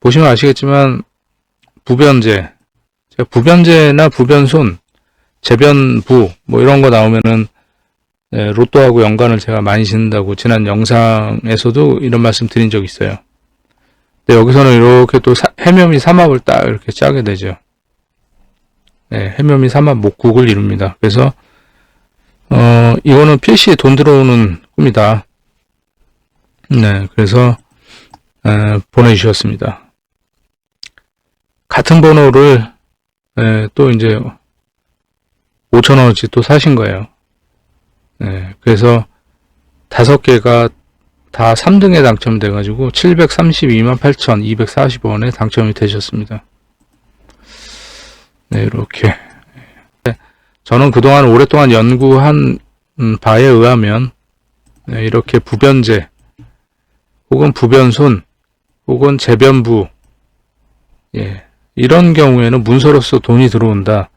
보시면 아시겠지만 부변제, 제가 부변제나 부변손, 재변부 뭐 이런 거 나오면은 네, 로또하고 연관을 제가 많이 짓는다고 지난 영상에서도 이런 말씀 드린 적 있어요. 근데 여기서는 이렇게 또 사- 해묘미 삼합을 딱 이렇게 짜게 되죠. 네, 해묘미 삼합 목국을 이룹니다. 그래서 어 이거는 필시에 돈 들어오는 꿈이다. 네, 그래서 에, 보내주셨습니다. 같은 번호를 에, 또 이제 5천원어치 또 사신 거예요. 네, 그래서 다섯 개가 다 3등에 당첨돼가지고 732만 8,240원에 당첨이 되셨습니다. 네, 이렇게. 네, 저는 그동안 오랫동안 연구한 음, 바에 의하면 네, 이렇게 부변제 혹은 부변손 혹은 재변부 예, 이런 경우에는 문서로서 돈이 들어온다.